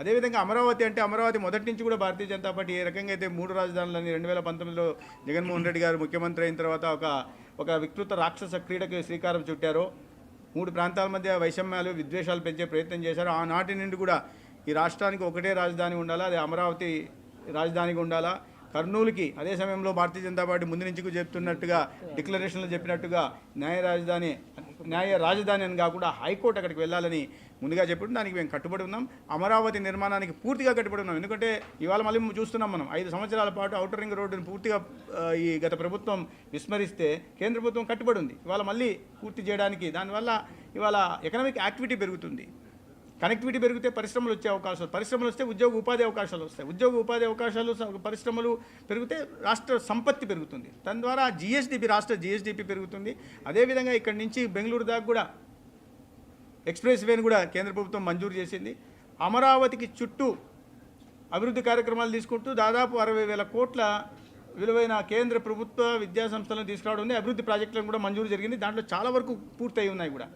అదేవిధంగా అమరావతి అంటే అమరావతి మొదటి నుంచి కూడా భారతీయ జనతా పార్టీ ఏ రకంగా అయితే మూడు రాజధానులని రెండు వేల పంతొమ్మిదిలో జగన్మోహన్ రెడ్డి గారు ముఖ్యమంత్రి అయిన తర్వాత ఒక ఒక వికృత రాక్షస క్రీడకి శ్రీకారం చుట్టారో. మూడు ప్రాంతాల మధ్య వైషమ్యాలు విద్వేషాలు పెంచే ప్రయత్నం చేశారు. ఆనాటి నుండి కూడా ఈ రాష్ట్రానికి ఒకటే రాజధాని ఉండాలా అది అమరావతి రాజధానిగా ఉండాలా? కర్నూలుకి అదే సమయంలో భారతీయ జనతా పార్టీ ముందు నుంచి చెప్తున్నట్టుగా డిక్లరేషన్లో చెప్పినట్టుగా న్యాయ రాజధాని న్యాయ రాజధాని అని కాకుండా హైకోర్టు అక్కడికి వెళ్ళాలని ముందుగా చెప్పడం దానికి మేము కట్టుబడి ఉన్నాం. అమరావతి నిర్మాణానికి పూర్తిగా కట్టుబడి ఉన్నాం. ఎందుకంటే ఇవాళ మళ్ళీ చూస్తున్నాం మనం. ఐదు సంవత్సరాల పాటు అవుటర్ రింగ్ రోడ్డును పూర్తిగా ఈ గత ప్రభుత్వం విస్మరిస్తే కేంద్ర ప్రభుత్వం కట్టుబడి ఉంది. ఇవాళ మళ్ళీ పూర్తి చేయడానికి దానివల్ల ఇవాళ ఎకనామిక్ యాక్టివిటీ పెరుగుతుంది. కనెక్టివిటీ పెరిగితే పరిశ్రమలు వచ్చే అవకాశాలు పరిశ్రమలు వస్తే ఉద్యోగ ఉపాధి అవకాశాలు వస్తాయి. ఉద్యోగ ఉపాధి అవకాశాలు పరిశ్రమలు పెరిగితే రాష్ట్ర సంపత్తి పెరుగుతుంది. దాని ద్వారా జిఎస్డిపి రాష్ట్ర జిఎస్డిపి పెరుగుతుంది. అదేవిధంగా ఇక్కడి నుంచి బెంగళూరు దాకా కూడా ఎక్స్ప్రెస్ వేని కూడా కేంద్ర ప్రభుత్వం మంజూరు చేసింది. అమరావతికి చుట్టూ అభివృద్ధి కార్యక్రమాలు తీసుకుంటూ దాదాపు అరవై వేల కోట్ల విలువైన కేంద్ర ప్రభుత్వ విద్యాసంస్థలను తీసుకురావడం ఉంది. అభివృద్ధి ప్రాజెక్టులను కూడా మంజూరు జరిగింది. దాంట్లో చాలా వరకు పూర్తయి ఉన్నాయి కూడా.